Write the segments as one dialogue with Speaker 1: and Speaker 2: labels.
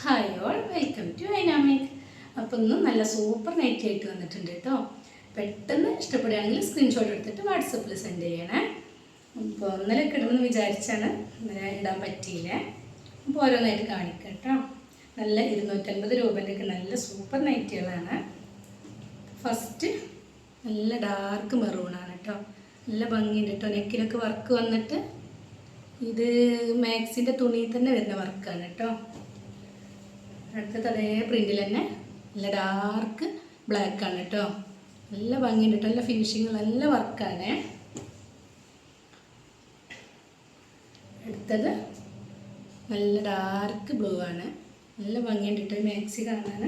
Speaker 1: Hi all welcome to dynamic അപ്പോൾ ഇന്ന് നല്ല സൂപ്പർ നൈറ്റ് ആയിട്ട് വന്നിട്ടുണ്ട് കേട്ടോ പെട്ടെന്ന് ഇഷ്ടപ്പെടുകയാണെങ്കിൽ സ്ക്രീൻഷോട്ട് എടുത്തിട്ട് വാട്സപ്പിൽ സെൻഡ് ചെയ്യണേ. അപ്പോൾ ഇന്നലെ കിടന്ന് വിചാരിച്ചാണ് ഇന്നലെ ഇടാൻ പറ്റിയില്ല. അപ്പോൾ ഓരോന്നായിട്ട് കാണിക്കാം കേട്ടോ നല്ല ഇരുന്നൂറ്റൻപത് രൂപന്റെ ഒക്കെ നല്ല സൂപ്പർ നൈറ്റുകളാണ് ഫസ്റ്റ് നല്ല ഡാർക്ക് മെറൂണാണ് കേട്ടോ നല്ല ഭംഗിയുണ്ട് കേട്ടോ നെക്കിലൊക്കെ വർക്ക് വന്നിട്ട് ഇത് മാക്സിന്റെ തുണിയിൽ തന്നെ വരുന്ന വർക്കാണ് കേട്ടോ അടുത്തത് അതേ പ്രിന്റിൽ തന്നെ നല്ല ഡാർക്ക് ബ്ലാക്ക് ആണ് കേട്ടോ നല്ല ഭംഗിയുണ്ട് കേട്ടോ നല്ല ഫിനിഷിങ് നല്ല വർക്കാണ് അടുത്തത് നല്ല ഡാർക്ക് ബ്ലൂ ആണ്. നല്ല ഭംഗിയുണ്ട് കേട്ടോ മാക്സി കാണാൻ.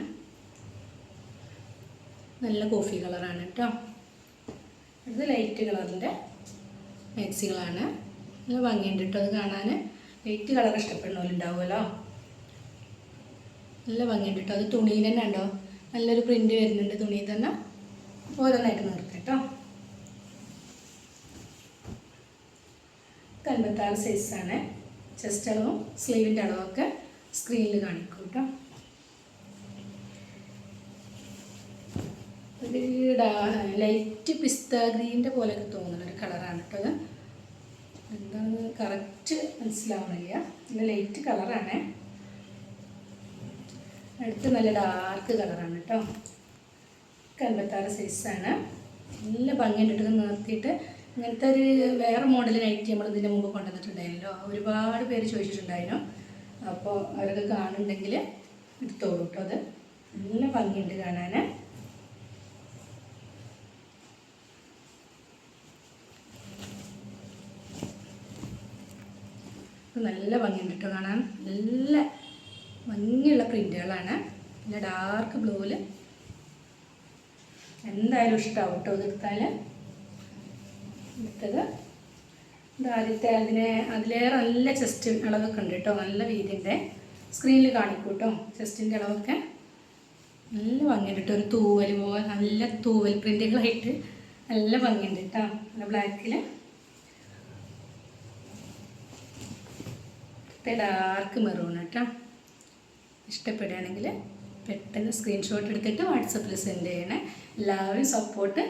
Speaker 1: നല്ല കോഫി കളറാണ് കേട്ടോ ഇത് ലൈറ്റ് കളറിന്റെ മാക്സികളാണ് നല്ല ഭംഗിയുണ്ട് കേട്ടോ അത് കാണാൻ. ലൈറ്റ് കളർ ഇഷ്ടപ്പെടുന്നവരുണ്ടാവുമല്ലോ. നല്ല ഭംഗിയുണ്ട് കേട്ടോ അത് തുണിയിൽ തന്നെ ഉണ്ടോ? നല്ലൊരു പ്രിന്റ് വരുന്നുണ്ട് തുണിയിൽ തന്നെ. ഓരോന്നായിട്ട് നിർത്താം കേട്ടോ അൻപത്താറ് സൈസാണ് ചെസ്റ്റ് അളവും സ്ലീവിന്റെ അളവൊക്കെ സ്ക്രീനിൽ കാണിക്കും കേട്ടോ ലൈറ്റ് പിസ്ത ഗ്രീന്റെ പോലെയൊക്കെ തോന്നുന്ന ഒരു കളറാണ് കേട്ടോ അത്. എന്താണെന്ന് കറക്റ്റ് മനസ്സിലാവണില്ല. ലൈറ്റ് കളറാണ് അടുത്ത് നല്ല ഡാർക്ക് കളറാണ് കേട്ടോ അൻപത്താറ് സൈസാണ് നല്ല ഭംഗിയായിട്ട് നിർത്തിയിട്ട്. ഇങ്ങനത്തെ ഒരു വേറെ നൈറ്റ് നമ്മൾ ഇതിന്റെ മുമ്പ് കൊണ്ടുവന്നിട്ടുണ്ടായിരുന്നല്ലോ. ഒരുപാട് പേര് ചോദിച്ചിട്ടുണ്ടായിരുന്നു. അപ്പോൾ അവരൊക്കെ കാണുന്നുണ്ടെങ്കിൽ എടുത്തോളൂ കേട്ടോ അത്. നല്ല ഭംഗിയുണ്ട് കാണാൻ. നല്ല ഭംഗിയുണ്ട് കേട്ടോ കാണാൻ. നല്ല ഭംഗിയുള്ള പ്രിന്റുകളാണ് പിന്നെ ഡാർക്ക് ബ്ലൂവിൽ എന്തായാലും ഇഷ്ടമാവും കേട്ടോ ഇതെടുത്താൽ എടുത്തത്. ആദ്യത്തെ അതിനെ അതിലേറെ നല്ല ചെസ്റ്റ് അളവൊക്കെ ഉണ്ട് കേട്ടോ നല്ല വീതിന്റെ സ്ക്രീനിൽ കാണിക്കൂട്ടോ കേട്ടോ ചെസ്റ്റിന്റെ അളവൊക്കെ. നല്ല ഭംഗിയുണ്ട് കേട്ടോ ഒരു തൂവൽ പോലെ നല്ല തൂവൽ പ്രിന്റുകളായിട്ട് നല്ല ഭംഗിയുണ്ട് കേട്ടോ നല്ല ബ്ലാക്കിൽ ഡാർക്ക് മെറൂൺ കേട്ടോ. ഇഷ്ടപ്പെടുകയാണെങ്കിൽ പെട്ടെന്ന് സ്ക്രീൻഷോട്ട് എടുത്തിട്ട് വാട്സപ്പിൽ സെൻഡ് ചെയ്യണേ. എല്ലാവരും സപ്പോർട്ട്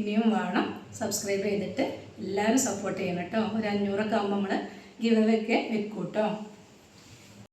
Speaker 1: ഇനിയും വേണം. സബ്സ്ക്രൈബ് ചെയ്തിട്ട് എല്ലാവരും സപ്പോർട്ട് ചെയ്യണം കേട്ടോ. ഒരു അഞ്ഞൂറൊക്കെ ആകുമ്പോൾ നമ്മൾ ഗിവ് അവേ ഒക്കെ വെക്കും കേട്ടോ